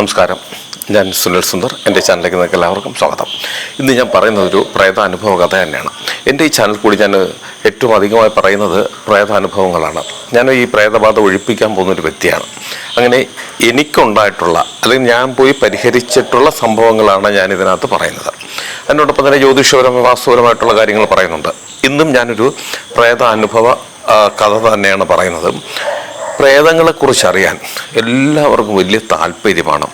നമസ്കാരം. ഞാൻ സുനിൽ സുന്ദർ. എന്റെ ചാനലിലേക്ക് നിങ്ങൾക്ക് എല്ലാവർക്കും സ്വാഗതം. ഇന്ന് ഞാൻ പറയുന്നത് ഒരു പ്രേതാനുഭവ കഥ തന്നെയാണ്. എന്റെ ഈ ചാനൽ കൂടി ഞാൻ ഏറ്റവും അധികമായി പറയുന്നത് പ്രേതാനുഭവങ്ങളാണ്. ഞാൻ ഈ പ്രേതബാധ ഒഴിപ്പിക്കാൻ പോകുന്ന ഒരു വ്യക്തിയാണ്. അങ്ങനെ എനിക്കുണ്ടായിട്ടുള്ള അല്ലെങ്കിൽ ഞാൻ പോയി പരിഹരിച്ചിട്ടുള്ള സംഭവങ്ങളാണ് ഞാൻ ഇതിനകത്ത് പറയുന്നത്. അതിനോടൊപ്പം തന്നെ ജ്യോതിഷപരമായ വാസ്തുപരമായിട്ടുള്ള കാര്യങ്ങൾ പറയുന്നുണ്ട്. ഇന്നും ഞാനൊരു പ്രേതാനുഭവ കഥ തന്നെയാണ് പറയുന്നത്. പ്രേതങ്ങളെക്കുറിച്ച് അറിയാൻ എല്ലാവർക്കും വലിയ താല്പര്യമാണ്.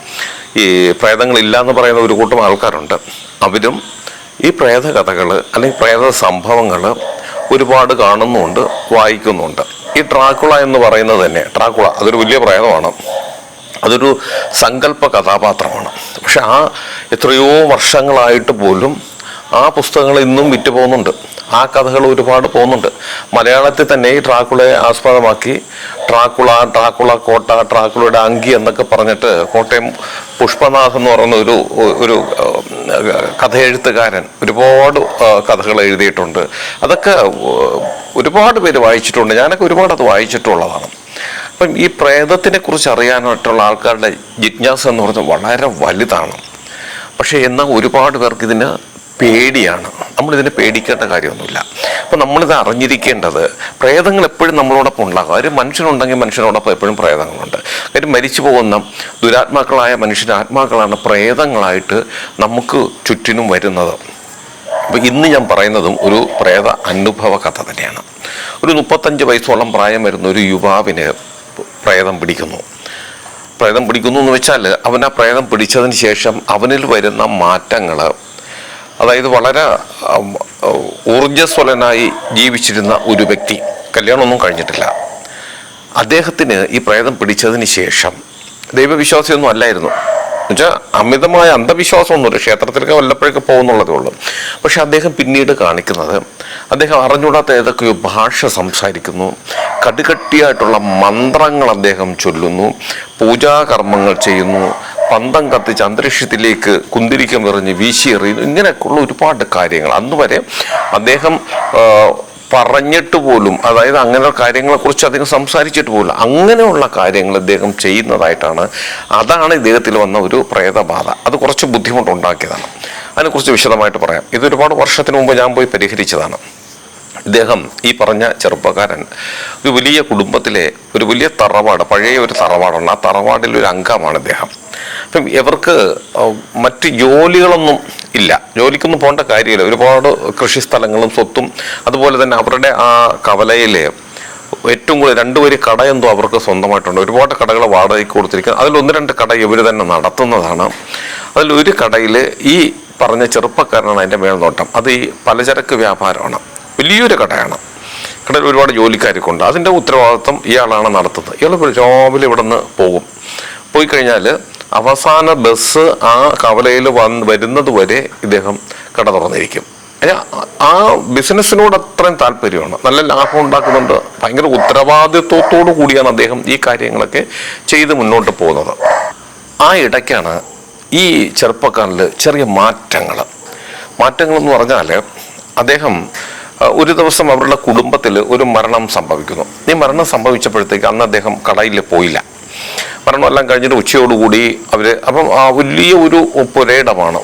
ഈ പ്രേതങ്ങളില്ല എന്ന് പറയുന്ന ഒരു കൂട്ടം ആൾക്കാരുണ്ട്. അവരും ഈ പ്രേത കഥകൾ അല്ലെങ്കിൽ പ്രേത സംഭവങ്ങൾ ഒരുപാട് കാണുന്നുണ്ട് വായിക്കുന്നുണ്ട്. ഈ ട്രാക്കുള എന്ന് പറയുന്നത് തന്നെ ട്രാക്കുള അതൊരു വലിയ പ്രേതമാണ്. അതൊരു സങ്കല്പ കഥാപാത്രമാണ്. പക്ഷെ ആ എത്രയോ വർഷങ്ങളായിട്ട് പോലും ആ പുസ്തകങ്ങൾ ഇന്നും വിറ്റ് പോകുന്നുണ്ട് ആ കഥകൾ ഒരുപാട് പോകുന്നുണ്ട്. മലയാളത്തിൽ തന്നെ ഈ ട്രാക്കുളയെ ആസ്പദമാക്കി ട്രാക്കുള ട്രാക്കുള കോട്ട ട്രാക്കുളയുടെ അങ്കി എന്നൊക്കെ പറഞ്ഞിട്ട് കോട്ടയം പുഷ്പനാഥ് എന്ന് പറയുന്ന ഒരു ഒരു കഥയെഴുത്തുകാരൻ ഒരുപാട് കഥകൾ എഴുതിയിട്ടുണ്ട്. അതൊക്കെ ഒരുപാട് പേര് വായിച്ചിട്ടുണ്ട്. ഞാനൊക്കെ ഒരുപാട് അത് വായിച്ചിട്ടുള്ളതാണ്. അപ്പം ഈ പ്രേതത്തിനെ കുറിച്ച് അറിയാനായിട്ടുള്ള ആൾക്കാരുടെ ജിജ്ഞാസ എന്ന് പറഞ്ഞാൽ വളരെ വലുതാണ്. പക്ഷേ എന്നാൽ ഒരുപാട് പേർക്ക് ഇതിന് പേടിയാണ്. നമ്മളിതിനെ പേടിക്കേണ്ട കാര്യമൊന്നുമില്ല. അപ്പം നമ്മളിത് അറിഞ്ഞിരിക്കേണ്ടത് പ്രേതങ്ങൾ എപ്പോഴും നമ്മളോടൊപ്പം ഉണ്ടാകും. ഒരു മനുഷ്യനുണ്ടെങ്കിൽ മനുഷ്യനോടൊപ്പം എപ്പോഴും പ്രേതങ്ങളുണ്ട്. കാര്യം മരിച്ചു പോകുന്ന ദുരാത്മാക്കളായ മനുഷ്യന്റെ ആത്മാക്കളാണ് പ്രേതങ്ങളായിട്ട് നമുക്ക് ചുറ്റിനും വരുന്നത്. അപ്പോൾ ഇന്ന് ഞാൻ പറയുന്നതും ഒരു പ്രേത അനുഭവ കഥ തന്നെയാണ്. ഒരു മുപ്പത്തഞ്ച് വയസ്സോളം പ്രായം വരുന്ന ഒരു യുവാവിന് പ്രേതം പിടിക്കുന്നു. പ്രേതം പിടിക്കുന്നു എന്ന് വെച്ചാൽ അവൻ ആ പ്രേതം പിടിച്ചതിന് ശേഷം അവനിൽ വരുന്ന മാറ്റങ്ങൾ അതായത് വളരെ ഊർജസ്വലനായി ജീവിച്ചിരുന്ന ഒരു വ്യക്തി. കല്യാണമൊന്നും കഴിഞ്ഞിട്ടില്ല. അദ്ദേഹത്തിന് ഈ പ്രേതം പിടിച്ചതിന് ശേഷം ദൈവവിശ്വാസിയൊന്നും അല്ലായിരുന്നു. എന്നുവെച്ചാൽ അമിതമായ അന്ധവിശ്വാസമൊന്നുമില്ല ക്ഷേത്രത്തിലേക്ക് വല്ലപ്പോഴൊക്കെ പോകുന്നുള്ളതേ ഉള്ളൂ. പക്ഷെ അദ്ദേഹം പിന്നീട് കാണിക്കുന്നത് അദ്ദേഹം അറിഞ്ഞൂടാത്ത ഏതൊക്കെയോ ഭാഷ സംസാരിക്കുന്നു. കടുകട്ടിയായിട്ടുള്ള മന്ത്രങ്ങൾ അദ്ദേഹം ചൊല്ലുന്നു. പൂജാകർമ്മങ്ങൾ ചെയ്യുന്നു. പന്തം കത്തിച്ച് അന്തരീക്ഷത്തിലേക്ക് കുന്തിരിക്കം എറിഞ്ഞ് വീശിയെറിയുന്നു ഇങ്ങനെയൊക്കെയുള്ള ഒരുപാട് കാര്യങ്ങൾ. അന്ന് വരെ അദ്ദേഹം പറഞ്ഞിട്ട് പോലും അതായത് അങ്ങനെ കാര്യങ്ങളെക്കുറിച്ച് അദ്ദേഹം സംസാരിച്ചിട്ട് പോലും അങ്ങനെയുള്ള കാര്യങ്ങൾ അദ്ദേഹം ചെയ്യുന്നതായിട്ടാണ് അതാണ് ഇദ്ദേഹത്തിൽ വന്ന ഒരു പ്രേതബാധ. അത് കുറച്ച് ബുദ്ധിമുട്ടുണ്ടാക്കിയതാണ്. അതിനെക്കുറിച്ച് വിശദമായിട്ട് പറയാം. ഇതൊരുപാട് വർഷത്തിന് മുമ്പ് ഞാൻ പോയി പരിഹരിച്ചതാണ്. ഇദ്ദേഹം ഈ പറഞ്ഞ ചെറുപ്പക്കാരൻ ഒരു വലിയ കുടുംബത്തിലെ ഒരു വലിയ തറവാട് പഴയ ഒരു തറവാടാണ്. ആ തറവാടിൽ ഒരു അംഗമാണ് ഇദ്ദേഹം. അപ്പം ഇവർക്ക് മറ്റ് ജോലികളൊന്നും ഇല്ല. ജോലിക്കൊന്നും പോകേണ്ട കാര്യമില്ല. ഒരുപാട് കൃഷി സ്ഥലങ്ങളും സ്വത്തും അതുപോലെ തന്നെ അവരുടെ ആ കവലയിലെ ഏറ്റവും കൂടുതൽ രണ്ട് വരി കട എന്തോ അവർക്ക് സ്വന്തമായിട്ടുണ്ട്. ഒരുപാട് കടകൾ വാടകയ്ക്ക് കൊടുത്തിരിക്കുന്നത് അതിൽ ഒന്ന് രണ്ട് കട ഇവർ തന്നെ നടത്തുന്നതാണ്. അതിൽ ഒരു കടയിൽ ഈ പറഞ്ഞ ചെറുപ്പക്കാരനാണ് അതിന്റെ മേൽനോട്ടം. അത് ഈ പലചരക്ക് വ്യാപാരമാണ്. വലിയൊരു കടയാണ്. കടയിൽ ഒരുപാട് ജോലിക്കാരൊക്കെ ഉണ്ട് അതിന്റെ ഉത്തരവാദിത്വം ഇയാളാണ് നടത്തുന്നത്. ഇയാൾ രാവിലെ ഇവിടെ നിന്ന് പോകും. പോയി കഴിഞ്ഞാൽ അവസാന ബസ് ആ കവലയിൽ വന്ന് വരുന്നത് വരെ ഇദ്ദേഹം കട തുറന്നിരിക്കും. ആ ബിസിനസ്സിനോട് അത്രയും താല്പര്യമാണ്. നല്ല ലാഭം ഉണ്ടാക്കുന്നുണ്ട്. ഭയങ്കര ഉത്തരവാദിത്വത്തോടു കൂടിയാണ് അദ്ദേഹം ഈ കാര്യങ്ങളൊക്കെ ചെയ്ത് മുന്നോട്ട് പോകുന്നത്. ആ ഇടയ്ക്കാണ് ഈ ചെറുപ്പക്കാരിൽ ചെറിയ മാറ്റങ്ങൾ മാറ്റങ്ങളെന്ന് പറഞ്ഞാൽ അദ്ദേഹം ഒരു ദിവസം അവരുടെ കുടുംബത്തിൽ ഒരു മരണം സംഭവിക്കുന്നു. ഈ മരണം സംഭവിച്ചപ്പോഴത്തേക്ക് അന്ന് അദ്ദേഹം കടയിൽ പോയില്ല. മരണമെല്ലാം കഴിഞ്ഞിട്ട് ഉച്ചയോടുകൂടി അവർ അപ്പം ആ വലിയ ഒരു പുരയിടമാണ്.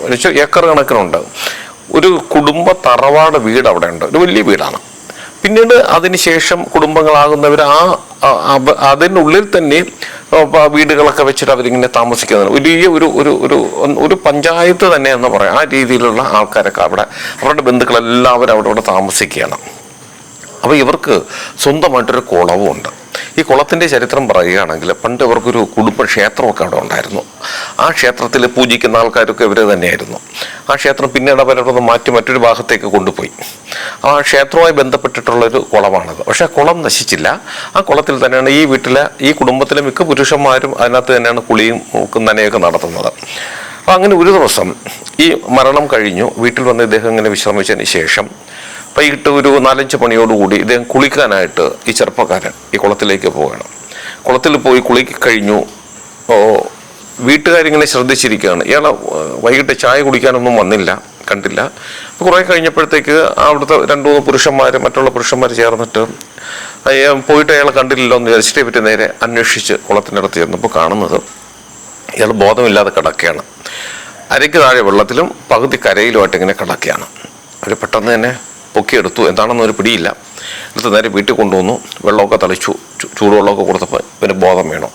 ഏക്കർ കണക്കിനുണ്ട്. ഒരു കുടുംബ തറവാട് വീട് അവിടെ ഉണ്ട് ഒരു വലിയ വീടാണ്. പിന്നീട് അതിനുശേഷം കുടുംബങ്ങളാകുന്നവർ ആ അതിനുള്ളിൽ തന്നെ വീടുകളൊക്കെ വെച്ചിട്ട് അവരിങ്ങനെ താമസിക്കുന്നതാണ് വലിയ ഒരു ഒരു ഒരു ഒരു പഞ്ചായത്ത് തന്നെ എന്ന് പറയാം. ആ രീതിയിലുള്ള ആൾക്കാരൊക്കെ അവിടെ അവരുടെ ബന്ധുക്കളെല്ലാവരും അവിടെ അവിടെ താമസിക്കുകയാണ്. അപ്പോൾ ഇവർക്ക് സ്വന്തമായിട്ടൊരു കുളവും ഉണ്ട് ഈ കുളത്തിന്റെ ചരിത്രം പറയുകയാണെങ്കിൽ പണ്ട് ഇവർക്കൊരു കുടുംബ ക്ഷേത്രമൊക്കെ അവിടെ ഉണ്ടായിരുന്നു. ആ ക്ഷേത്രത്തിൽ പൂജിക്കുന്ന ആൾക്കാരൊക്കെ ഇവർ തന്നെയായിരുന്നു. ആ ക്ഷേത്രം പിന്നീട് അവരവിടെ മാറ്റി മറ്റൊരു ഭാഗത്തേക്ക് കൊണ്ടുപോയി. ആ ക്ഷേത്രവുമായി ബന്ധപ്പെട്ടിട്ടുള്ളൊരു കുളമാണത്. പക്ഷേ കുളം നശിച്ചില്ല. ആ കുളത്തിൽ തന്നെയാണ് ഈ വീട്ടിലെ ഈ കുടുംബത്തിലെ മിക്ക പുരുഷന്മാരും അതിനകത്ത് തന്നെയാണ് കുളിയും നനയൊക്കെ നടത്തുന്നത്. അപ്പോൾ അങ്ങനെ ഒരു ദിവസം ഈ മരണം കഴിഞ്ഞു. വീട്ടിൽ വന്ന് ഇദ്ദേഹം ഇങ്ങനെ വിശ്രമിച്ചതിന് ശേഷം വൈകിട്ട് ഒരു നാലഞ്ച് മണിയോടുകൂടി ഇദ്ദേഹം കുളിക്കാനായിട്ട് ഈ ചെറുപ്പക്കാരൻ ഈ കുളത്തിലേക്ക് പോവുകയാണ് കുളത്തിൽ പോയി കുളിക്ക് കഴിഞ്ഞു. വീട്ടുകാരിങ്ങനെ ശ്രദ്ധിച്ചിരിക്കുകയാണ്. ഇയാൾ വൈകിട്ട് ചായ കുടിക്കാനൊന്നും വന്നില്ല കണ്ടില്ല. അപ്പോൾ കുറേ കഴിഞ്ഞപ്പോഴത്തേക്ക് അവിടുത്തെ രണ്ട് മൂന്ന് പുരുഷന്മാർ മറ്റുള്ള പുരുഷന്മാർ ചേർന്നിട്ട് പോയിട്ട് അയാളെ കണ്ടില്ലല്ലോ എന്ന് വിചാരിച്ചിട്ട് പറ്റി നേരെ അന്വേഷിച്ച് കുളത്തിനടുത്ത് ചെന്നപ്പോൾ കാണുന്നത് ഇയാൾ ബോധമില്ലാതെ കിടക്കുകയാണ്. അരയ്ക്ക് താഴെ വെള്ളത്തിലും പകുതി കരയിലുമായിട്ട് ഇങ്ങനെ കിടക്കുകയാണ്. അവർ പെട്ടെന്ന് തന്നെ പൊക്കിയെടുത്തു. എന്താണെന്ന് ഒരു പിടിയില്ല. എടുത്ത് നേരെ വീട്ടിൽ കൊണ്ടുവന്നു. വെള്ളമൊക്കെ തളിച്ചു. ചൂടുവെള്ളമൊക്കെ കൊടുത്തപ്പോൾ ഇവന് ബോധം വീണു.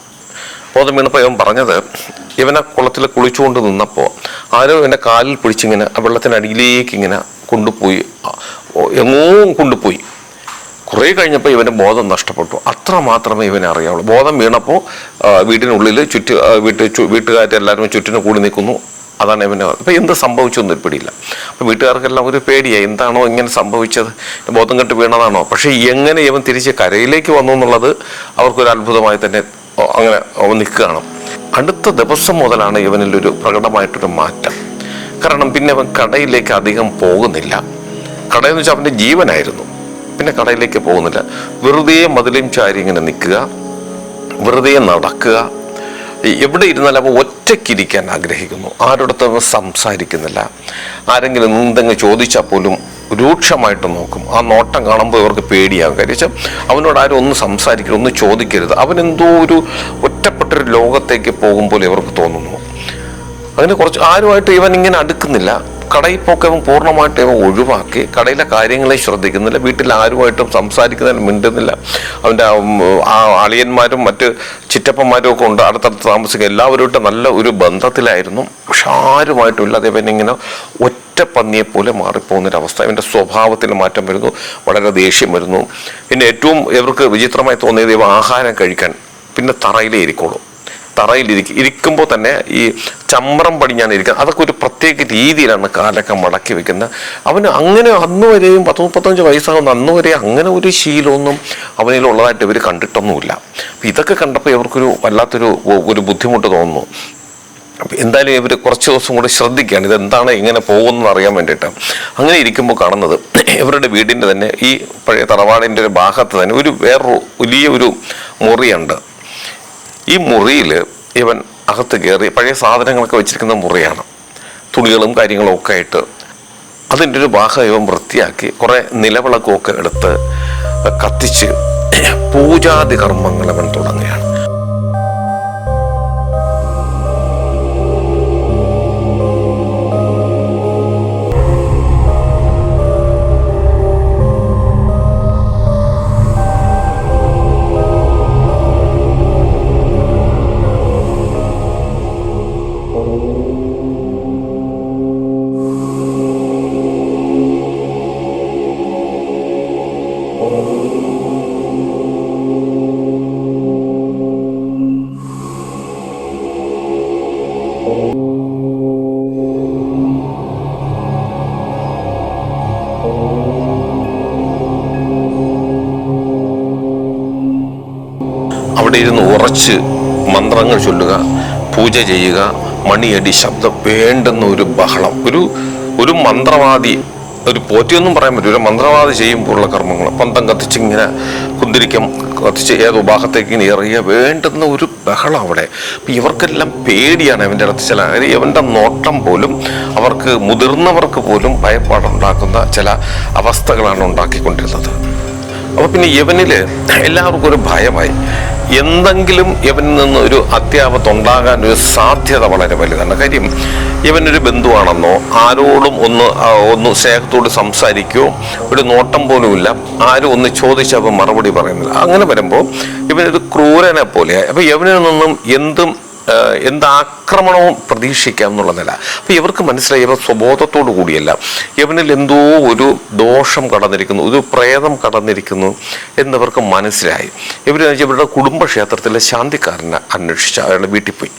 ബോധം വീണപ്പോൾ ഇവൻ പറഞ്ഞത് ഇവനെ കുളത്തിൽ കുളിച്ചുകൊണ്ട് നിന്നപ്പോൾ ആരോ ഇവന്റെ കാലിൽ പിടിച്ചിങ്ങനെ ആ വെള്ളത്തിനടിയിലേക്ക് ഇങ്ങനെ കൊണ്ടുപോയി. എങ്ങോ കൊണ്ടുപോയി. കുറേ കഴിഞ്ഞപ്പോൾ ഇവന്റെ ബോധം നഷ്ടപ്പെട്ടു. അത്ര മാത്രമേ ഇവനെ അറിയാവുള്ളൂ. ബോധം വീണപ്പോൾ ആ, വീടിനുള്ളിൽ ചുറ്റ് വീട്ട് വീട്ടുകാരെല്ലാവരും ചുറ്റിനും കൂടി നിൽക്കുന്നു. അതാണ് ഇവന്റെ അപ്പോൾ എന്ത് സംഭവിച്ചു എന്നൊരു പിടിയില്ല. അപ്പോൾ വീട്ടുകാർക്കെല്ലാം ഒരു പേടിയായി. എന്താണോ ഇങ്ങനെ സംഭവിച്ചത്? ബോധം കെട്ട് വീണതാണോ? പക്ഷേ എങ്ങനെ ഇവൻ തിരിച്ച് കരയിലേക്ക് വന്നു എന്നുള്ളത് അവർക്കൊരു അത്ഭുതമായി തന്നെ അങ്ങനെ നിൽക്കുകയാണ്. അടുത്ത ദിവസം മുതലാണ് ഇവനിലൊരു പ്രകടമായിട്ടൊരു മാറ്റം. കാരണം പിന്നെ അവൻ കടയിലേക്ക് അധികം പോകുന്നില്ല. കടയെന്ന് വെച്ചാൽ അവന്റെ ജീവനായിരുന്നു. പിന്നെ കടയിലേക്ക് പോകുന്നില്ല. വെറുതെ മതിലും ചാരി ഇങ്ങനെ നിൽക്കുക. വെറുതെ നടക്കുക. എവിടെ ഇരുന്നാലും അവ ഒറ്റയ്ക്കിരിക്കാൻ ആഗ്രഹിക്കുന്നു. ആരോടത്തും സംസാരിക്കുന്നില്ല. ആരെങ്കിലും എന്തെങ്കിലും ചോദിച്ചാൽ പോലും രൂക്ഷമായിട്ട് നോക്കും. ആ നോട്ടം കാണുമ്പോൾ ഇവർക്ക് പേടിയാകും കാര്യം അവനോട് ആരും ഒന്നും സംസാരിക്കരുത് ഒന്നും ചോദിക്കരുത്. അവനെന്തോ ഒരു ഒറ്റപ്പെട്ടൊരു ലോകത്തേക്ക് പോകുമ്പോൾ ഇവർക്ക് തോന്നുന്നു. അങ്ങനെ കുറച്ച് ആരുമായിട്ട് ഇവൻ ഇങ്ങനെ അടുക്കുന്നില്ല. കടയിൽ പോക്ക് പൂർണമായിട്ട് ഇവ ഒഴിവാക്കി കടയിലെ കാര്യങ്ങളെ ശ്രദ്ധിക്കുന്നില്ല വീട്ടിൽ ആരുമായിട്ടും സംസാരിക്കുന്നില്ല മിണ്ടുന്നില്ല. അവന്റെ ആ, അളിയന്മാരും മറ്റ് ചിറ്റപ്പന്മാരും ഒക്കെ ഉണ്ട് അടുത്തടുത്ത് താമസിക്കുക എല്ലാവരുമായിട്ട് നല്ല ഒരു ബന്ധത്തിലായിരുന്നു. പക്ഷെ ആരുമായിട്ടും ഇല്ലാതെ ഇങ്ങനെ ഒറ്റ പന്നിയെ പോലെ മാറിപ്പോകുന്നൊരവസ്ഥ. ഇവന്റെ സ്വഭാവത്തിൽ മാറ്റം വരുന്നു വളരെ ദേഷ്യം വരുന്നു. പിന്നെ ഏറ്റവും ഇവർക്ക് വിചിത്രമായി തോന്നിയത് ഇവ ആഹാരം കഴിക്കാൻ പിന്നെ തറയിലേ ഇരിക്കുള്ളൂ തറയിലിരിക്കും ഇരിക്കുമ്പോൾ തന്നെ ഈ ചമ്രം പടിഞ്ഞാണ് ഇരിക്കുന്നത് അതൊക്കെ ഒരു പ്രത്യേക രീതിയിലാണ് കാലൊക്കെ മടക്കി വെക്കുന്നത് അവന് അങ്ങനെ അന്ന് വരെയും പത്ത് മുപ്പത്തഞ്ച് വയസ്സാകുന്ന അന്ന് വരെ അങ്ങനെ ഒരു ശീലമൊന്നും അവനിലുള്ളതായിട്ട് ഇവർ കണ്ടിട്ടൊന്നുമില്ല. അപ്പം ഇതൊക്കെ കണ്ടപ്പോൾ ഇവർക്കൊരു വല്ലാത്തൊരു ഒരു ബുദ്ധിമുട്ട് തോന്നുന്നു. എന്തായാലും ഇവർ കുറച്ച് ദിവസം കൂടി ശ്രദ്ധിക്കുകയാണ് ഇതെന്താണ് ഇങ്ങനെ പോകുന്നത് അറിയാൻ വേണ്ടിയിട്ട്. അങ്ങനെ ഇരിക്കുമ്പോൾ കാണുന്നത് ഇവരുടെ വീടിന്റെ തന്നെ ഈ പഴയ തറവാടിന്റെ ഒരു ഭാഗത്ത് തന്നെ ഒരു വേറൊരു വലിയ ഒരു മുറിയുണ്ട്. ഈ മുറിയിൽ ഇവൻ അകത്ത് കയറി പഴയ സാധനങ്ങളൊക്കെ വെച്ചിരിക്കുന്ന മുറിയാണ്. തുണികളും കാര്യങ്ങളും ഒക്കെ ആയിട്ട് അതിന്റെ ഒരു ഭാഗം ഇവൻ വൃത്തിയാക്കി കുറേ നിലവിളക്കുമൊക്കെ എടുത്ത് കത്തിച്ച് പൂജാതി കർമ്മങ്ങൾ അവൻ തുടങ്ങുകയാണ്. അവിടെ ഇരുന്ന് ഉറച്ച് മന്ത്രങ്ങൾ ചൊല്ലുക പൂജ ചെയ്യുക മണിയടി ശബ്ദം വേണ്ടുന്ന ഒരു ബഹളം ഒരു ഒരു മന്ത്രവാദി ഒരു പോറ്റിയൊന്നും പറയാൻ പറ്റില്ല ഒരു മന്ത്രവാദി ചെയ്യുമ്പോഴുള്ള കർമ്മങ്ങൾ. പന്തം കത്തിച്ച് ഇങ്ങനെ കുന്തിരിക്കം കത്തിച്ച് ഏത് ഉപാഹത്തേക്ക് ഇങ്ങനെ എറിയുക വേണ്ടുന്ന ഒരു ബഹളം അവിടെ. അപ്പം ഇവർക്കെല്ലാം പേടിയാണ് ഇവന്റെ അടുത്ത് ചില ഇവന്റെ നോട്ടം പോലും അവർക്ക് മുതിർന്നവർക്ക് പോലും ഭയപ്പാടുണ്ടാക്കുന്ന ചില അവസ്ഥകളാണ് ഉണ്ടാക്കിക്കൊണ്ടിരുന്നത്. അപ്പോൾ പിന്നെ യവനിൽ എല്ലാവർക്കും ഒരു ഭയമായി. എന്തെങ്കിലും ഇവനിൽ നിന്ന് ഒരു അത്യാപത്തുണ്ടാകാൻ ഒരു സാധ്യത വളരെ വലുതാണ്. കാര്യം ഇവനൊരു ബന്ധുവാണെന്നോ ആരോടും ഒന്ന് ഒന്ന് സ്നേഹത്തോട് സംസാരിക്കുകയോ ഒരു നോട്ടം പോലുമില്ല ആരും ഒന്ന് ചോദിച്ചപ്പോൾ മറുപടി പറയുന്നില്ല. അങ്ങനെ വരുമ്പോൾ ഇവനൊരു ക്രൂരനെ പോലെയായി. അപ്പൊ യവനിൽ നിന്നും എന്തും എന്ത് ആക്രമണവും പ്രതീക്ഷിക്കാം എന്നുള്ള നില അപ്പം ഇവർക്ക് മനസ്സിലായി ഇവർ സ്വബോധത്തോടു കൂടിയല്ല. ഇവനിൽ എന്തോ ഒരു ദോഷം കടന്നിരിക്കുന്നു ഒരു പ്രേതം കടന്നിരിക്കുന്നു എന്നിവർക്ക് മനസ്സിലായി. ഇവർ ഇവരുടെ കുടുംബക്ഷേത്രത്തിലെ ശാന്തിക്കാരനെ അന്വേഷിച്ച് അയാളുടെ വീട്ടിൽ പോയി.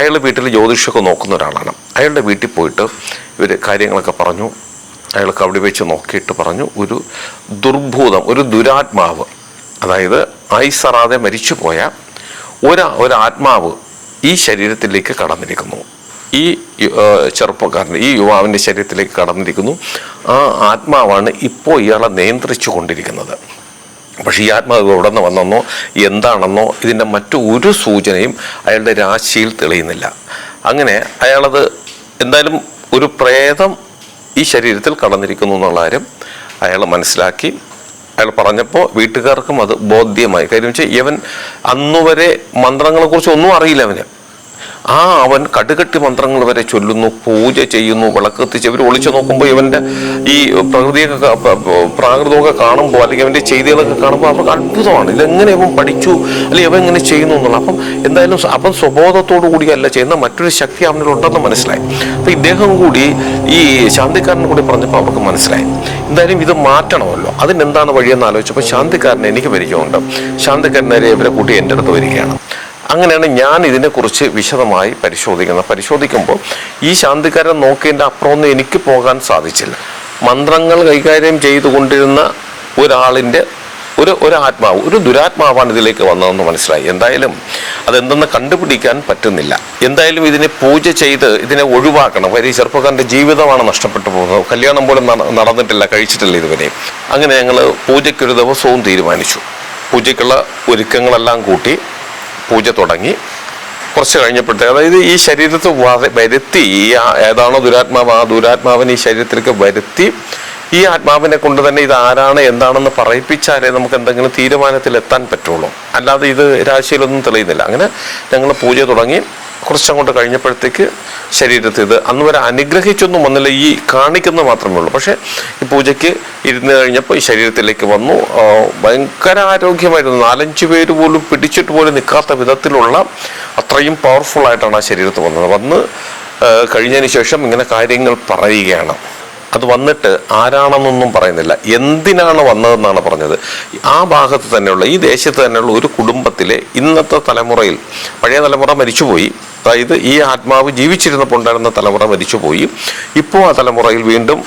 അയാളുടെ വീട്ടിൽ ജ്യോതിഷമൊക്കെ നോക്കുന്ന ഒരാളാണ്. അയാളുടെ വീട്ടിൽ പോയിട്ട് ഇവർ കാര്യങ്ങളൊക്കെ പറഞ്ഞു. അയാൾക്ക് അവിടെ വെച്ച് നോക്കിയിട്ട് പറഞ്ഞു ഒരു ദുർഭൂതം ഒരു ദുരാത്മാവ് അതായത് ഐസറാതെ മരിച്ചുപോയ ഒരു ഒരു ആത്മാവ് ഈ ശരീരത്തിലേക്ക് കടന്നിരിക്കുന്നു. ഈ ചെറുപ്പക്കാരൻ ഈ യുവാവിന്റെ ശരീരത്തിലേക്ക് കടന്നിരിക്കുന്നു. ആ ആത്മാവാണ് ഇപ്പോൾ ഇയാളെ നിയന്ത്രിച്ചു കൊണ്ടിരിക്കുന്നത്. പക്ഷേ ഈ ആത്മാവ് എവിടെ നിന്ന് വന്നെന്നോ എന്താണെന്നോ ഇതിന്റെ മറ്റു ഒരു സൂചനയും അയാളുടെ രാശിയിൽ തെളിയുന്നില്ല. അങ്ങനെ അയാളത് എന്തായാലും ഒരു പ്രേതം ഈ ശരീരത്തിൽ കടന്നിരിക്കുന്നു എന്നുള്ള കാര്യം അയാൾ മനസ്സിലാക്കി. അയാൾ പറഞ്ഞപ്പോൾ വീട്ടുകാർക്കും അത് ബോധ്യമായി. കാര്യം വെച്ചാൽ ഇവൻ അന്നുവരെ മന്ത്രങ്ങളെക്കുറിച്ച് ഒന്നും അറിയില്ല അവന്. ആ അവൻ കടുകട്ടി മന്ത്രങ്ങൾ വരെ ചൊല്ലുന്നു പൂജ ചെയ്യുന്നു വിളക്കെത്തിച്ച് ഇവർ ഒളിച്ചു നോക്കുമ്പോൾ ഇവന്റെ ഈ പ്രകൃതിയൊക്കെ പ്രാകൃതമൊക്കെ കാണുമ്പോൾ അല്ലെങ്കിൽ അവന്റെ ചെയ്തികളൊക്കെ കാണുമ്പോൾ അവർക്ക് അത്ഭുതമാണ്. ഇതെങ്ങനെ ഇവൻ പഠിച്ചു? അല്ലെങ്കിൽ ഇവൻ എങ്ങനെ ചെയ്യുന്നു എന്നുള്ളത് അപ്പം എന്തായാലും അവൻ സ്വബോധത്തോടു കൂടിയല്ല ചെയ്യുന്ന മറ്റൊരു ശക്തി അവനിലുണ്ടെന്ന് മനസ്സിലായി. അപ്പം ഇദ്ദേഹം കൂടി ഈ ശാന്തിക്കാരൻ കൂടി പറഞ്ഞപ്പോൾ അവർക്ക് മനസ്സിലായി. എന്തായാലും ഇത് മാറ്റണമല്ലോ. അതിനെന്താണ് വഴിയെന്ന് ആലോചിച്ചപ്പോൾ ശാന്തിക്കാരനെ എനിക്ക് പരിചയമുണ്ട്. ശാന്തിക്കാരനെ ഇവരെ കൂട്ടി എന്റെ അടുത്ത് വരികയാണ്. അങ്ങനെയാണ് ഞാൻ ഇതിനെക്കുറിച്ച് വിശദമായി പരിശോധിക്കുന്നത്. പരിശോധിക്കുമ്പോൾ ഈ ശാന്തിക്കാരൻ നോക്കിയതിന്റെ അപ്പുറമൊന്നും എനിക്ക് പോകാൻ സാധിച്ചില്ല. മന്ത്രങ്ങൾ കൈകാര്യം ചെയ്തുകൊണ്ടിരുന്ന ഒരാളിന്റെ ഒരു ഒരു ആത്മാവ് ഒരു ദുരാത്മാവാണ് ഇതിലേക്ക് വന്നതെന്ന് മനസ്സിലായി. എന്തായാലും അതെന്തെന്ന് കണ്ടുപിടിക്കാൻ പറ്റുന്നില്ല. എന്തായാലും ഇതിനെ പൂജ ചെയ്ത് ഇതിനെ ഒഴിവാക്കണം. ഈ ചെറുപ്പക്കാരന്റെ ജീവിതമാണ് നഷ്ടപ്പെട്ടു പോകുന്നത്. കല്യാണം പോലും നടന്നിട്ടില്ല കഴിച്ചിട്ടില്ല ഇതുവരെ അങ്ങനെ ഞങ്ങൾ പൂജയ്ക്കൊരു ദിവസവും തീരുമാനിച്ചു. പൂജയ്ക്കുള്ള ഒരുക്കങ്ങളെല്ലാം കൂട്ടി പൂജ തുടങ്ങി. കുറച്ച് കഴിഞ്ഞപ്പോഴത്തേ അതായത് ഈ ശരീരത്തെ വര- വരുത്തി ഈ ഏതാണോ ദുരാത്മാവ് ആ ദുരാത്മാവിനെ ഈ ശരീരത്തിലേക്ക് വരുത്തി ഈ ആത്മാവിനെ കൊണ്ട് തന്നെ ഇത് ആരാണ് എന്താണെന്ന് പറയിപ്പിച്ചാലേ നമുക്ക് എന്തെങ്കിലും തീരുമാനത്തിൽ എത്താൻ പറ്റുള്ളൂ. അല്ലാതെ ഇത് രാശിയിലൊന്നും തെളിയുന്നില്ല. അങ്ങനെ ഞങ്ങൾ പൂജ തുടങ്ങി. കുറച്ചങ്ങോട്ട് കഴിഞ്ഞപ്പോഴത്തേക്ക് ശരീരത്തിൽ ഇത് അന്ന് വരെ അനുഗ്രഹിച്ചൊന്നും വന്നില്ല. ഈ കാണിക്കുന്ന മാത്രമേ ഉള്ളൂ. പക്ഷേ ഈ പൂജയ്ക്ക് ഇരുന്ന് കഴിഞ്ഞപ്പോൾ ഈ ശരീരത്തിലേക്ക് വന്നു. ഭയങ്കര ആരോഗ്യമായിരുന്നു. നാലഞ്ച് പേര് പോലും പിടിച്ചിട്ട് പോലും നിൽക്കാത്ത വിധത്തിലുള്ള അത്രയും പവർഫുൾ ആയിട്ടാണ് ആ ശരീരത്ത് വന്നത്. വന്ന് കഴിഞ്ഞതിന് ശേഷം ഇങ്ങനെ കാര്യങ്ങൾ പറയുകയാണ്. അത് വന്നിട്ട് ആരാണെന്നൊന്നും പറയുന്നില്ല. എന്തിനാണ് വന്നതെന്നാണ് പറഞ്ഞത്. ആ ഭാഗത്ത് തന്നെയുള്ള ഈ ദേശത്ത് തന്നെയുള്ള ഒരു കുടുംബത്തിലെ ഇന്നത്തെ തലമുറയിൽ പഴയ തലമുറ മരിച്ചുപോയി. അതായത് ഈ ആത്മാവ് ജീവിച്ചിരുന്നപ്പോൾ ഉണ്ടായിരുന്ന തലമുറ മരിച്ചുപോയി. ഇപ്പോൾ ആ തലമുറയിൽ വീണ്ടും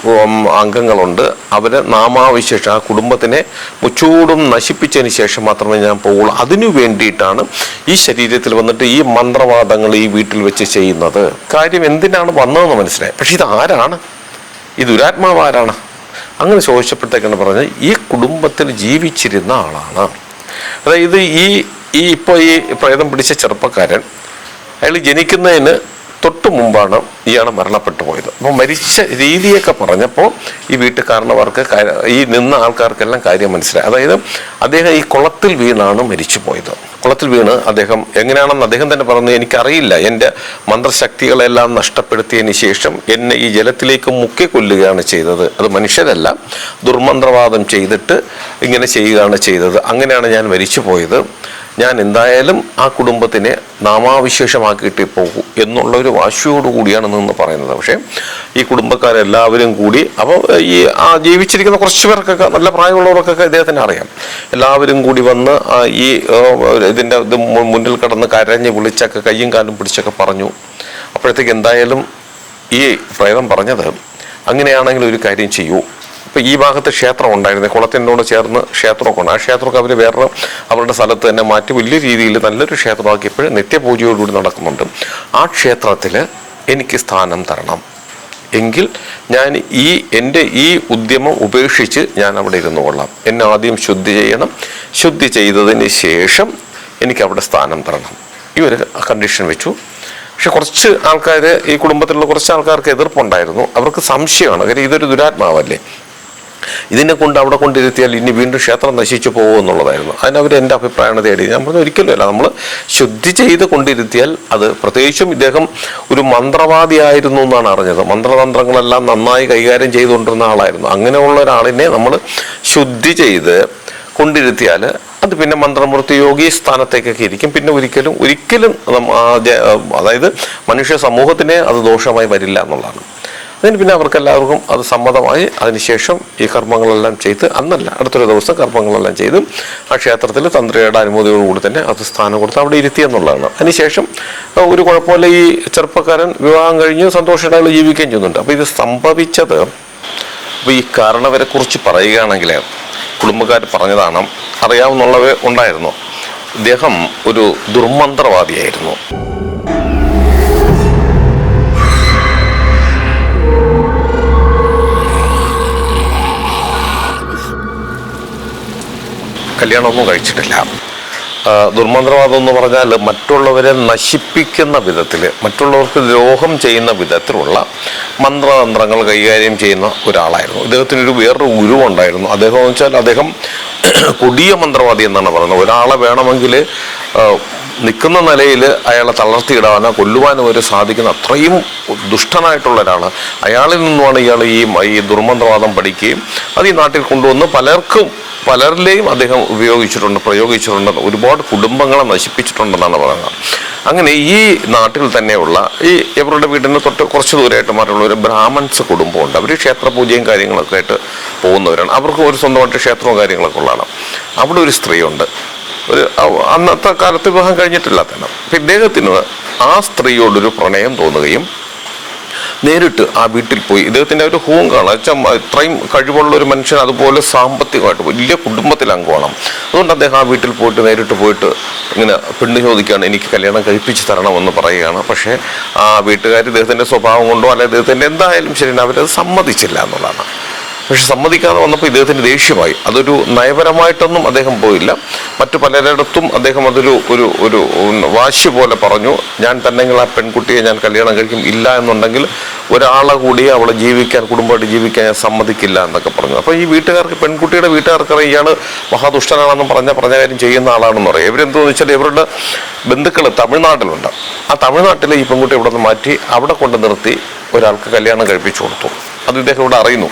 അംഗങ്ങളുണ്ട്. അവരെ നാമാവിശേഷം ആ കുടുംബത്തിനെ മുച്ചൂടും നശിപ്പിച്ചതിന് ശേഷം മാത്രമേ ഞാൻ പോവുള്ളൂ. അതിനു വേണ്ടിയിട്ടാണ് ഈ ശരീരത്തിൽ വന്നിട്ട് ഈ മന്ത്രവാദങ്ങൾ ഈ വീട്ടിൽ വെച്ച് ചെയ്യുന്നത്. കാര്യം എന്തിനാണ് വന്നതെന്ന് മനസ്സിലായി. പക്ഷെ ഇത് ആരാണ്? ഈ ദുരാത്മാവ് ആരാണ് അങ്ങനെ ചോദിച്ചപ്പോഴത്തേക്കാണ് പറഞ്ഞത് ഈ കുടുംബത്തിൽ ജീവിച്ചിരുന്ന ആളാണ്. അതായത് ഈ ഈ ഇപ്പോൾ ഈ പ്രേതം പിടിച്ച ചെറുപ്പക്കാരൻ അയാൾ ജനിക്കുന്നതിന് തൊട്ട് മുമ്പാണ് ഇയാൾ മരണപ്പെട്ടു പോയത്. അപ്പോൾ മരിച്ച രീതിയൊക്കെ പറഞ്ഞപ്പോൾ ഈ വീട്ടുകാരണവർക്ക് ഈ നിന്ന ആൾക്കാർക്കെല്ലാം കാര്യം മനസ്സിലായി. അതായത് അദ്ദേഹം ഈ കുളത്തിൽ വീണാണ് മരിച്ചു പോയത്. കുളത്തിൽ വീണ് അദ്ദേഹം എങ്ങനെയാണെന്ന് അദ്ദേഹം തന്നെ പറഞ്ഞു എനിക്കറിയില്ല. എന്റെ മന്ത്രശക്തികളെല്ലാം നഷ്ടപ്പെടുത്തിയതിന് ശേഷം എന്നെ ഈ ജലത്തിലേക്ക് മുക്കിക്കൊല്ലുകയാണ് ചെയ്തത്. അത് മനുഷ്യരല്ല. ദുർമന്ത്രവാദം ചെയ്തിട്ട് ഇങ്ങനെ ചെയ്യുകയാണ് ചെയ്തത്. അങ്ങനെയാണ് ഞാൻ മരിച്ചു പോയത്. ഞാൻ എന്തായാലും ആ കുടുംബത്തിനെ നാമാവിശേഷമാക്കിയിട്ട് പോകൂ എന്നുള്ള ഒരു വാശിയോടുകൂടിയാണ് നിന്ന് പറയുന്നത്. പക്ഷേ ഈ കുടുംബക്കാരെല്ലാവരും കൂടി അപ്പോൾ ഈ ആ ജീവിച്ചിരിക്കുന്ന കുറച്ച് പേർക്കൊക്കെ നല്ല പ്രായമുള്ളവർക്കൊക്കെ ഇദ്ദേഹത്തിന് അറിയാം. എല്ലാവരും കൂടി വന്ന് ഈ ഇതിന്റെ ഇത് മുന്നിൽ കടന്ന് കരഞ്ഞ് വിളിച്ചൊക്കെ കയ്യും കാലും പിടിച്ചൊക്കെ പറഞ്ഞു. അപ്പോഴത്തേക്ക് എന്തായാലും ഈ പ്രേതം പറഞ്ഞത് അങ്ങനെയാണെങ്കിൽ ഒരു കാര്യം ചെയ്യൂ. ഇപ്പൊ ഈ ഭാഗത്ത് ക്ഷേത്രം ഉണ്ടായിരുന്നു. കുളത്തിനോട് ചേർന്ന് ക്ഷേത്രമൊക്കെ ഉണ്ട് ആ ക്ഷേത്രമൊക്കെ അവർ വേറെ അവരുടെ സ്ഥലത്ത് തന്നെ മാറ്റി വലിയ രീതിയിൽ നല്ലൊരു ക്ഷേത്രമാക്കി ഇപ്പോഴും നിത്യപൂജയോടുകൂടി നടക്കുന്നുണ്ട്. ആ ക്ഷേത്രത്തിൽ എനിക്ക് സ്ഥാനം തരണം. എങ്കിൽ ഞാൻ ഈ എന്റെ ഈ ഉദ്യമം ഉപേക്ഷിച്ച് ഞാൻ അവിടെ ഇരുന്നു കൊള്ളാം. എന്നെ ആദ്യം ശുദ്ധി ചെയ്യണം. ശുദ്ധി ചെയ്തതിന് ശേഷം എനിക്ക് അവിടെ സ്ഥാനം തരണം. ഈ ഒരു കണ്ടീഷൻ വെച്ചു. പക്ഷെ കുറച്ച് ആൾക്കാർ ഈ കുടുംബത്തിലുള്ള കുറച്ച് ആൾക്കാർക്ക് എതിർപ്പുണ്ടായിരുന്നു. അവർക്ക് സംശയമാണ്. കാര്യം ഇതൊരു ദുരാത്മാവല്ലേ? ഇതിനെ കൊണ്ട് അവിടെ കൊണ്ടിരുത്തിയാൽ ഇനി വീണ്ടും ക്ഷേത്രം നശിച്ചു പോകും എന്നുള്ളതായിരുന്നു. അതിനവർ എന്റെ അഭിപ്രായമാണ് തേടി. ഞാൻ പറഞ്ഞു ഒരിക്കലും അല്ല നമ്മൾ ശുദ്ധി ചെയ്ത് കൊണ്ടിരുത്തിയാൽ അത് പ്രത്യേകിച്ചും ഇദ്ദേഹം ഒരു മന്ത്രവാദിയായിരുന്നു എന്നാണ് അറിഞ്ഞത്. മന്ത്രതന്ത്രങ്ങളെല്ലാം നന്നായി കൈകാര്യം ചെയ്തുകൊണ്ടിരുന്ന ആളായിരുന്നു. അങ്ങനെയുള്ള ഒരാളിനെ നമ്മൾ ശുദ്ധി ചെയ്ത് കൊണ്ടിരുത്തിയാൽ അത് പിന്നെ മന്ത്രമൂർത്തി യോഗി സ്ഥാനത്തേക്കൊക്കെ ഇരിക്കും. പിന്നെ ഒരിക്കലും ഒരിക്കലും അതായത് മനുഷ്യ സമൂഹത്തിനെ അത് ദോഷമായി വരില്ല എന്നുള്ളതാണ്. അതിന് പിന്നെ അവർക്ക് എല്ലാവർക്കും അത് സമ്മതമായി. അതിനുശേഷം ഈ കർമ്മങ്ങളെല്ലാം ചെയ്ത് അന്നല്ല അടുത്തൊരു ദിവസം കർമ്മങ്ങളെല്ലാം ചെയ്ത് ആ ക്ഷേത്രത്തിൽ തന്ത്രിയുടെ അനുമതിയോടുകൂടി തന്നെ അത് സ്ഥാനം കൊടുത്ത് അവിടെ ഇരുത്തി എന്നുള്ളതാണ്. അതിനുശേഷം ഒരു കുഴപ്പമില്ല. ഈ ചെറുപ്പക്കാരൻ വിവാഹം കഴിഞ്ഞ് സന്തോഷമായിട്ട് ജീവിക്കുകയും ചെയ്യുന്നുണ്ട്. അപ്പോൾ ഇത് സംഭവിച്ചത് അപ്പോൾ ഈ കാരണവരെ കുറിച്ച് പറയുകയാണെങ്കിൽ കുടുംബക്കാർ പറഞ്ഞതാണ് അറിയാവുന്നുള്ളവ ഉണ്ടായിരുന്നു. ഇദ്ദേഹം ഒരു ദുർമന്ത്രവാദിയായിരുന്നു. കല്യാണമൊന്നും കഴിച്ചിട്ടില്ല. ദുർമന്ത്രവാദം എന്ന് പറഞ്ഞാൽ മറ്റുള്ളവരെ നശിപ്പിക്കുന്ന വിധത്തിൽ മറ്റുള്ളവർക്ക് ദ്രോഹം ചെയ്യുന്ന വിധത്തിലുള്ള മന്ത്രതന്ത്രങ്ങൾ കൈകാര്യം ചെയ്യുന്ന ഒരാളായിരുന്നു. ഇദ്ദേഹത്തിനൊരു വേറൊരു ഗുരുവുണ്ടായിരുന്നു അദ്ദേഹം എന്ന് വെച്ചാൽ അദ്ദേഹം കൊടിയ മന്ത്രവാദി എന്നാണ് പറയുന്നത്. ഒരാളെ വേണമെങ്കിൽ നിൽക്കുന്ന നിലയിൽ അയാളെ തളർത്തിയിടാനോ കൊല്ലുവാനോ വരെ സാധിക്കുന്ന അത്രയും ദുഷ്ടനായിട്ടുള്ള ഒരാൾ അയാളിൽ നിന്നുമാണ് ഇയാൾ ഈ ഈ ദുർമന്ത്രവാദം പഠിക്കുകയും അത് ഈ നാട്ടിൽ കൊണ്ടുവന്ന് പലർക്കും പലരിലെയും അദ്ദേഹം ഉപയോഗിച്ചിട്ടുണ്ട് പ്രയോഗിച്ചിട്ടുണ്ട് ഒരുപാട് കുടുംബങ്ങളെ നശിപ്പിച്ചിട്ടുണ്ടെന്നാണ് പറയുന്നത്. അങ്ങനെ ഈ നാട്ടിൽ തന്നെയുള്ള ഈ ഇവരുടെ വീടിന് തൊട്ട് കുറച്ച് ദൂരമായിട്ട് മാറിയുള്ള ഒരു ബ്രാഹ്മൺസ് കുടുംബമുണ്ട്. അവർ ക്ഷേത്രപൂജയും കാര്യങ്ങളൊക്കെ ആയിട്ട് പോകുന്നവരാണ്. അവർക്ക് ഒരു സ്വന്തമായിട്ട് ക്ഷേത്രവും കാര്യങ്ങളൊക്കെ ഉള്ളതാണ്. അവിടെ ഒരു സ്ത്രീയുണ്ട്. ഒരു അന്നത്തെ കാലത്ത് വിവാഹം കഴിഞ്ഞിട്ടില്ലാത്തതാണ്. അപ്പം ഇദ്ദേഹത്തിന് ആ സ്ത്രീയോടൊരു പ്രണയം തോന്നുകയും നേരിട്ട് ആ വീട്ടിൽ പോയി. ഇദ്ദേഹത്തിന്റെ ഒരു ഹോം കാണാം വെച്ചാൽ ഇത്രയും കഴിവുള്ള ഒരു മനുഷ്യൻ അതുപോലെ സാമ്പത്തികമായിട്ട് വലിയ കുടുംബത്തിൽ അംഗമാണ്. അതുകൊണ്ട് അദ്ദേഹം ആ വീട്ടിൽ പോയിട്ട് നേരിട്ട് പോയിട്ട് ഇങ്ങനെ പെണ്ണ് ചോദിക്കുകയാണ് എനിക്ക് കല്യാണം കഴിപ്പിച്ച് തരണമെന്ന് പറയുകയാണ്. പക്ഷേ ആ വീട്ടുകാർ ഇദ്ദേഹത്തിന്റെ സ്വഭാവം കൊണ്ടോ അല്ലെ ഇദ്ദേഹത്തിന്റെ എന്തായാലും ശരി അവരത് സമ്മതിച്ചില്ല എന്നുള്ളതാണ്. പക്ഷെ സമ്മതിക്കാതെ വന്നപ്പോൾ ഇദ്ദേഹത്തിന് ദേഷ്യമായി. അതൊരു നയപരമായിട്ടൊന്നും അദ്ദേഹം പോയില്ല. മറ്റു പലരിടത്തും അദ്ദേഹം അതൊരു ഒരു ഒരു വാശി പോലെ പറഞ്ഞു. ഞാൻ തന്നെങ്കിൽ ആ പെൺകുട്ടിയെ ഞാൻ കല്യാണം കഴിക്കും ഇല്ല എന്നുണ്ടെങ്കിൽ ഒരാളെ കൂടി അവളെ ജീവിക്കാൻ കുടുംബമായിട്ട് ജീവിക്കാൻ ഞാൻ സമ്മതിക്കില്ല എന്നൊക്കെ പറഞ്ഞു. അപ്പോൾ ഈ വീട്ടുകാർക്ക് പെൺകുട്ടിയുടെ വീട്ടുകാർക്കറിയാം ഇയാൾ മഹാദുഷ്ടനാണെന്ന് പറഞ്ഞ പറഞ്ഞ കാര്യം ചെയ്യുന്ന ആളാണെന്ന് പറയും ഇവരെന്തോന്ന് വെച്ചാൽ ഇവരുടെ ബന്ധുക്കൾ തമിഴ്നാട്ടിലുണ്ട്. ആ തമിഴ്നാട്ടിലെ ഈ പെൺകുട്ടി ഇവിടെ നിന്ന് മാറ്റി അവിടെ കൊണ്ട് നിർത്തി ഒരാൾക്ക് കല്യാണം കഴിപ്പിച്ചു കൊടുത്തു. അത് ഇദ്ദേഹം ഇവിടെ അറിയുന്നു.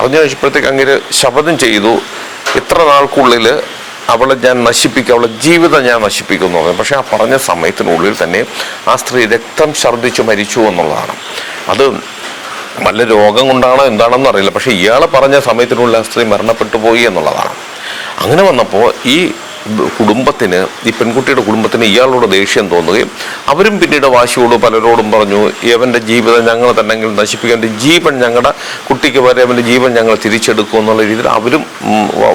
അറിഞ്ഞു കഴിച്ചപ്പോഴത്തേക്ക് അങ്ങനെ ശപഥം ചെയ്തു. ഇത്ര നാൾക്കുള്ളിൽ അവളെ ഞാൻ നശിപ്പിക്കും അവളെ ജീവിതം ഞാൻ നശിപ്പിക്കും എന്ന്. പറഞ്ഞു പക്ഷേ ആ പറഞ്ഞ സമയത്തിനുള്ളിൽ തന്നെ ആ സ്ത്രീ രക്തം ഛർദ്ദിച്ച് മരിച്ചു എന്നുള്ളതാണ്. അത് വല്ല രോഗം കൊണ്ടാണോ എന്താണെന്ന് അറിയില്ല. പക്ഷേ ഇയാളെ പറഞ്ഞ സമയത്തിനുള്ളിൽ ആ സ്ത്രീ മരണപ്പെട്ടു പോയി എന്നുള്ളതാണ്. അങ്ങനെ വന്നപ്പോൾ ഈ കുടുംബത്തിന് ഈ പെൺകുട്ടിയുടെ കുടുംബത്തിന് ഇയാളോട് ദേഷ്യം തോന്നുകയും അവരും പിന്നീട് വാശിയോട് പലരോടും പറഞ്ഞു ഇവന്റെ ജീവിതം ഞങ്ങൾ തന്നെങ്കിൽ നശിപ്പിക്കാൻ ജീവൻ ഞങ്ങളുടെ കുട്ടിക്ക് വരെ അവന്റെ ജീവൻ ഞങ്ങൾ തിരിച്ചെടുക്കും എന്നുള്ള രീതിയിൽ അവരും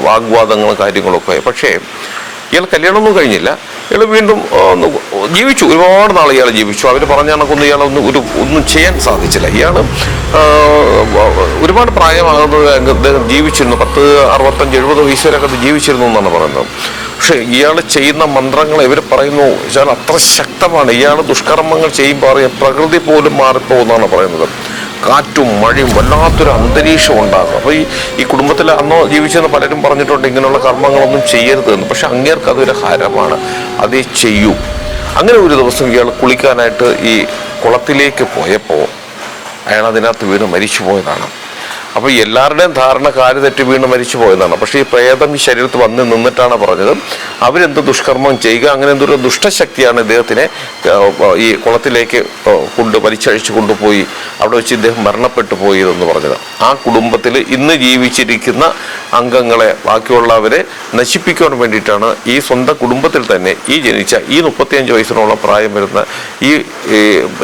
വാഗ്വാദങ്ങളും കാര്യങ്ങളൊക്കെ ആയി. പക്ഷേ ഇയാൾ കല്യാണമൊന്നും കഴിഞ്ഞില്ല. ഇയാൾ വീണ്ടും ജീവിച്ചു. ഒരുപാട് നാൾ ഇയാൾ ജീവിച്ചു. അവർ പറഞ്ഞ കണക്കൊന്നും ഇയാളൊന്നും ഒരു ഒന്നും ചെയ്യാൻ സാധിച്ചില്ല. ഇയാൾ ഒരുപാട് പ്രായമാകുന്നത് ജീവിച്ചിരുന്നു. പത്ത് അറുപത്തഞ്ച് എഴുപത് വയസ്സ് വരെയൊക്കെ ജീവിച്ചിരുന്നു എന്നാണ് പറയുന്നത്. പക്ഷേ ഇയാൾ ചെയ്യുന്ന മന്ത്രങ്ങൾ ഇവർ പറയുന്നു ഇയാൾ അത്ര ശക്തമാണ്. ഇയാൾ ദുഷ്കർമ്മങ്ങൾ ചെയ്യുമ്പോൾ അറിയാം പ്രകൃതി പോലും മാറിപ്പോകുന്നതാണ് പറയുന്നത്. കാറ്റും മഴയും വല്ലാത്തൊരു അന്തരീക്ഷം ഉണ്ടാകും അപ്പോൾ ഈ ഈ കുടുംബത്തിൽ അന്നോ ജീവിച്ചെന്ന് പലരും പറഞ്ഞിട്ടുണ്ട് ഇങ്ങനെയുള്ള കർമ്മങ്ങളൊന്നും ചെയ്യരുത് എന്ന്. പക്ഷെ അങ്ങേർക്ക് അതൊരു ഹരമാണ്. അതേ ചെയ്യൂ. അങ്ങനെ ഒരു ദിവസം ഇയാൾ കുളിക്കാനായിട്ട് ഈ കുളത്തിലേക്ക് പോയപ്പോൾ അയാൾ അതിനകത്ത് വീണ് മരിച്ചു പോയതാണ് അപ്പോൾ എല്ലാവരുടെയും ധാരണ കാൽ തെറ്റി വീണ് മരിച്ചു പോയതാണ്. പക്ഷേ ഈ പ്രേതം ഈ ശരീരത്ത് വന്ന് നിന്നിട്ടാണ് പറഞ്ഞത്. അവരെന്ത് ദുഷ്കർമ്മം ചെയ്യുക അങ്ങനെ എന്തൊരു ദുഷ്ടശക്തിയാണ് ഇദ്ദേഹത്തിനെ ഈ കുളത്തിലേക്ക് കൊണ്ട് വലിച്ചഴിച്ചു കൊണ്ടുപോയി അവിടെ വെച്ച് ഇദ്ദേഹം മരണപ്പെട്ടു പോയി എന്ന് പറഞ്ഞത് ആ കുടുംബത്തിൽ ഇന്ന് ജീവിച്ചിരിക്കുന്ന അംഗങ്ങളെ ബാക്കിയുള്ളവരെ നശിപ്പിക്കുവാൻ വേണ്ടിയിട്ടാണ് ഈ സ്വന്തം കുടുംബത്തിൽ തന്നെ ഈ ജനിച്ച ഈ മുപ്പത്തിയഞ്ച് വയസ്സിനോളം പ്രായം വരുന്ന ഈ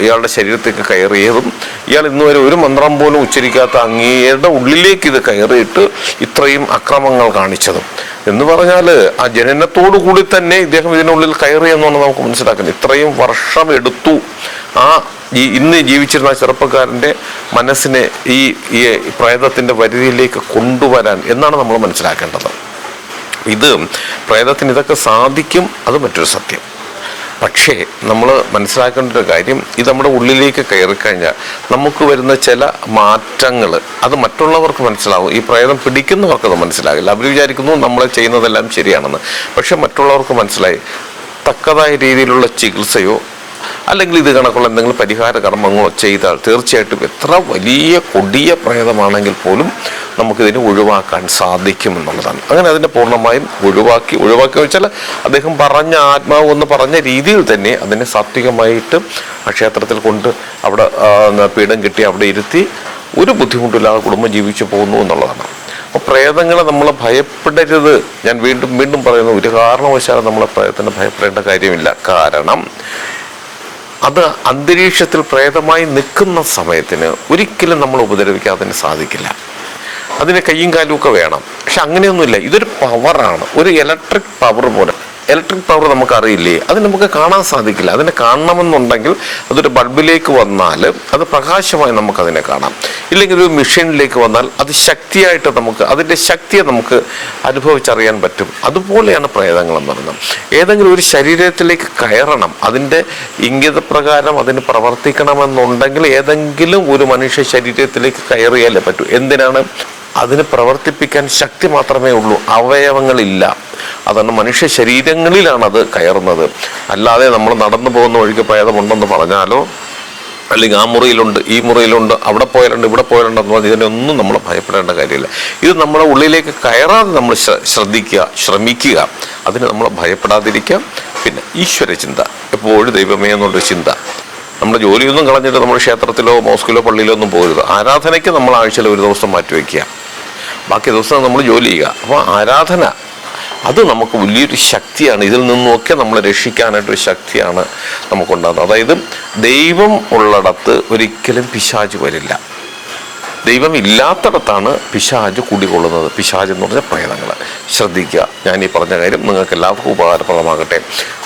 ഇയാളുടെ ശരീരത്തേക്ക് കയറിയതും ഇയാൾ ഇന്നുവരെ ഒരു മന്ത്രം പോലും ഉച്ചരിക്കാത്ത അങ്ങയുടെ ഉള്ളിലേക്ക് ഇത് കയറിയിട്ട് ഇത്രയും അക്രമങ്ങൾ കാണിച്ചതും. എന്ന് പറഞ്ഞാൽ ആ ജനനത്തോടു കൂടി തന്നെ ഇദ്ദേഹം ഇതിനുള്ളിൽ കയറി എന്നാണ് നമുക്ക് മനസ്സിലാക്കുന്നത്. ഇത്രയും വർഷം എടുത്തു ആ ഈ ഇന്ന് ജീവിച്ചിരുന്ന ചെറുപ്പക്കാരന്റെ മനസ്സിനെ ഈ ഈ പ്രേതത്തിന്റെ പരിധിയിലേക്ക് കൊണ്ടുവരാൻ എന്നാണ് നമ്മൾ മനസ്സിലാക്കേണ്ടത്. ഇത് പ്രേതത്തിന് ഇതൊക്കെ സാധിക്കും അത് മറ്റൊരു സത്യം. പക്ഷേ നമ്മൾ മനസ്സിലാക്കേണ്ട ഒരു കാര്യം ഇത് നമ്മുടെ ഉള്ളിലേക്ക് കയറി കഴിഞ്ഞാൽ നമുക്ക് വരുന്ന ചില മാറ്റങ്ങൾ അത് മറ്റുള്ളവർക്ക് മനസ്സിലാവും. ഈ പ്രേതം പിടിക്കുന്നവർക്ക് അത് മനസ്സിലാകില്ല. അവർ വിചാരിക്കുന്നു നമ്മൾ ചെയ്യുന്നതെല്ലാം ശരിയാണെന്ന്. പക്ഷെ മറ്റുള്ളവർക്ക് മനസ്സിലായി. തക്കതായ രീതിയിലുള്ള ചികിത്സയോ അല്ലെങ്കിൽ ഇത് കണക്കുള്ള എന്തെങ്കിലും പരിഹാര കർമ്മങ്ങളോ ചെയ്താൽ തീർച്ചയായിട്ടും എത്ര വലിയ കൊടിയ പ്രേതമാണെങ്കിൽ പോലും നമുക്കിതിനെ ഒഴിവാക്കാൻ സാധിക്കും എന്നുള്ളതാണ് അങ്ങനെ അതിനെ പൂർണമായും ഒഴിവാക്കി. ഒഴിവാക്കി വെച്ചാൽ അദ്ദേഹം പറഞ്ഞ ആത്മാവ് എന്ന് പറഞ്ഞ രീതിയിൽ തന്നെ അതിനെ സാത്വികമായിട്ട് ക്ഷേത്രത്തിൽ കൊണ്ട് അവിടെ പീഠം കെട്ടി അവിടെ ഇരുത്തി ഒരു ബുദ്ധിമുട്ടില്ലാതെ കുടുംബം ജീവിച്ചു പോകുന്നു എന്നുള്ളതാണ്. അപ്പോൾ പ്രേതങ്ങളെ നമ്മൾ ഭയപ്പെടരുത്. ഞാൻ വീണ്ടും വീണ്ടും പറയുന്നു ഒരു കാരണവശാലും നമ്മളെ പ്രേതത്തിന് ഭയപ്പെടേണ്ട കാര്യമില്ല. കാരണം അത് അന്തരീക്ഷത്തിൽ പ്രേതമായി നിൽക്കുന്ന സമയത്തിന് ഒരിക്കലും നമ്മൾ ഉപദ്രവിക്കാൻ അതിന് സാധിക്കില്ല. അതിന് കയ്യും കാലും ഒക്കെ വേണം. പക്ഷെ അങ്ങനെയൊന്നുമില്ല. ഇതൊരു പവറാണ് ഒരു ഇലക്ട്രിക് പവർ പോലെ. ഇലക്ട്രിക് പവർ നമുക്കറിയില്ലേ? അത് നമുക്ക് കാണാൻ സാധിക്കില്ല. അതിനെ കാണണമെന്നുണ്ടെങ്കിൽ അതൊരു ബൾബിലേക്ക് വന്നാൽ അത് പ്രകാശമായി നമുക്കതിനെ കാണാം. ഇല്ലെങ്കിൽ ഒരു മെഷീനിലേക്ക് വന്നാൽ അത് ശക്തിയായിട്ട് നമുക്ക് അതിന്റെ ശക്തിയെ നമുക്ക് അനുഭവിച്ചറിയാൻ പറ്റും. അതുപോലെയാണ് പ്രേതങ്ങൾ എന്ന് പറയുന്നത്. ഏതെങ്കിലും ഒരു ശരീരത്തിലേക്ക് കയറണം. അതിന്റെ ഇംഗിതപ്രകാരം അതിന് പ്രവർത്തിക്കണമെന്നുണ്ടെങ്കിൽ ഏതെങ്കിലും ഒരു മനുഷ്യ ശരീരത്തിലേക്ക് കയറിയാലേ പറ്റൂ. എന്തിനാണ്? അതിന് പ്രവർത്തിപ്പിക്കാൻ ശക്തി മാത്രമേ ഉള്ളൂ. അവയവങ്ങളില്ല. അതാണ് മനുഷ്യ ശരീരങ്ങളിലാണ് അത് കയറുന്നത്. അല്ലാതെ നമ്മൾ നടന്നു പോകുന്ന വഴിക്ക് പ്രേതമുണ്ടെന്ന് പറഞ്ഞാലോ അല്ലെങ്കിൽ ആ മുറിയിലുണ്ട് ഈ മുറിയിലുണ്ട് അവിടെ പോയാലുണ്ട് ഇവിടെ പോയാലുണ്ട് എന്ന് പറഞ്ഞാൽ ഇതിനൊന്നും നമ്മൾ ഭയപ്പെടേണ്ട കാര്യമില്ല. ഇത് നമ്മുടെ ഉള്ളിലേക്ക് കയറാതെ നമ്മൾ ശ്രദ്ധിക്കുക ശ്രമിക്കുക. അതിന് നമ്മൾ ഭയപ്പെടാതിരിക്കുക. പിന്നെ ഈശ്വര ചിന്ത എപ്പോഴും ദൈവമേ എന്നുള്ളൊരു ചിന്ത. നമ്മുടെ ജോലിയൊന്നും കളഞ്ഞിട്ട് നമ്മൾ ക്ഷേത്രത്തിലോ മോസ്കിലോ പള്ളിയിലോ ഒന്നും പോകരുത് ആരാധനയ്ക്ക് നമ്മൾ ആഴ്ചയിൽ ഒരു ദിവസം മാറ്റി വയ്ക്കുക ബാക്കി ദിവസം നമ്മൾ ജോലി ചെയ്യുക. അപ്പോൾ ആരാധന അത് നമുക്ക് വലിയൊരു ശക്തിയാണ്. ഇതിൽ നിന്നുമൊക്കെ നമ്മളെ രക്ഷിക്കാനായിട്ടൊരു ശക്തിയാണ് നമുക്കുണ്ടാകുന്നത്. അതായത് ദൈവം ഉള്ളിടത്ത് ഒരിക്കലും പിശാച് വരില്ല. ദൈവം ഇല്ലാത്തിടത്താണ് പിശാജ് കുടികൊള്ളുന്നത് പിശാജ് എന്ന് പറഞ്ഞ പ്രേതങ്ങൾ. ശ്രദ്ധിക്കുക. ഞാൻ ഈ പറഞ്ഞ കാര്യം നിങ്ങൾക്ക് എല്ലാവർക്കും ഉപകാരപ്രദമാകട്ടെ.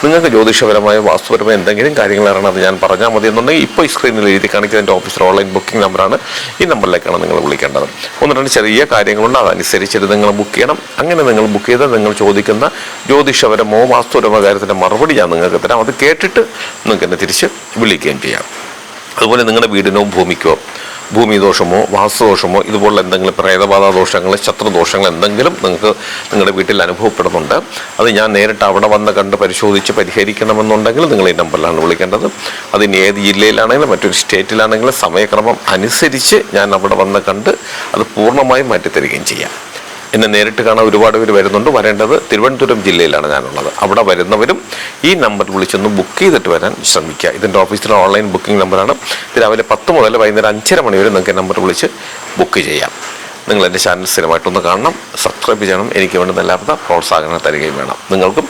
നിങ്ങൾക്ക് ജ്യോതിഷപരമായ വാസ്തുപരമായ എന്തെങ്കിലും കാര്യങ്ങൾ അറിയണമെന്ന് ഞാൻ പറഞ്ഞാൽ മതി എന്നുണ്ടെങ്കിൽ ഇപ്പോൾ ഈ സ്ക്രീനിൽ എഴുതി കാണിക്കുന്ന എന്റെ ഓഫീസർ ഓൺലൈൻ ബുക്കിംഗ് നമ്പറാണ് ഈ നമ്പറിലേക്കാണ് നിങ്ങൾ വിളിക്കേണ്ടത്. ഒന്ന് രണ്ട് ചെറിയ കാര്യങ്ങളുണ്ട്. അതനുസരിച്ചിട്ട് നിങ്ങൾ ബുക്ക് ചെയ്യണം. അങ്ങനെ നിങ്ങൾ ബുക്ക് ചെയ്താൽ നിങ്ങൾ ചോദിക്കുന്ന ജ്യോതിഷപരമോ വാസ്തുപരമോ കാര്യത്തിന്റെ മറുപടി ഞാൻ നിങ്ങൾക്ക് തരാം. അത് കേട്ടിട്ട് നിങ്ങൾക്ക് എന്നെ തിരിച്ച് വിളിക്കുകയും ചെയ്യാം. അതുപോലെ നിങ്ങളുടെ വീടിനോ ഭൂമിക്കോ ഭൂമി ദോഷമോ വാസ്തുദോഷമോ ഇതുപോലുള്ള എന്തെങ്കിലും പ്രേതബാധ ദോഷങ്ങൾ ശത്രുദോഷങ്ങൾ എന്തെങ്കിലും നിങ്ങൾക്ക് നിങ്ങളുടെ വീട്ടിൽ അനുഭവപ്പെടുന്നുണ്ട്. അത് ഞാൻ നേരിട്ട് അവിടെ വന്ന് കണ്ട് പരിശോധിച്ച് പരിഹരിക്കണമെന്നുണ്ടെങ്കിൽ നിങ്ങൾ ഈ നമ്പറിലാണ് വിളിക്കേണ്ടത്. അത് ഇനി ഏത് ജില്ലയിലാണെങ്കിലും മറ്റൊരു സ്റ്റേറ്റിലാണെങ്കിലും സമയക്രമം അനുസരിച്ച് ഞാൻ അവിടെ വന്ന് കണ്ട് അത് പൂർണമായും മാറ്റിത്തരികയും ചെയ്യാം. എന്നെ നേരിട്ട് കാണാൻ ഒരുപാട് പേര് വരുന്നുണ്ട്. വരേണ്ടത് തിരുവനന്തപുരം ജില്ലയിലാണ് ഞാനുള്ളത്. അവിടെ വരുന്നവരും ഈ നമ്പർ വിളിച്ചൊന്ന് ബുക്ക് ചെയ്തിട്ട് വരാൻ ശ്രമിക്കുക. ഇതിന്റെ ഓഫീസിലെ ഓൺലൈൻ ബുക്കിംഗ് നമ്പറാണ് രാവിലെ പത്ത് മുതൽ വൈകുന്നേരം അഞ്ചര മണി വരെ നിങ്ങൾക്ക് നമ്പർ വിളിച്ച് ബുക്ക് ചെയ്യാം. നിങ്ങൾ എന്റെ ചാനൽ സ്ഥിരമായിട്ടൊന്ന് കാണണം. സബ്സ്ക്രൈബ് ചെയ്യണം. എനിക്ക് വേണ്ടുന്ന എല്ലാവിധ പ്രോത്സാഹനം തരികയും വേണം. നിങ്ങൾക്കും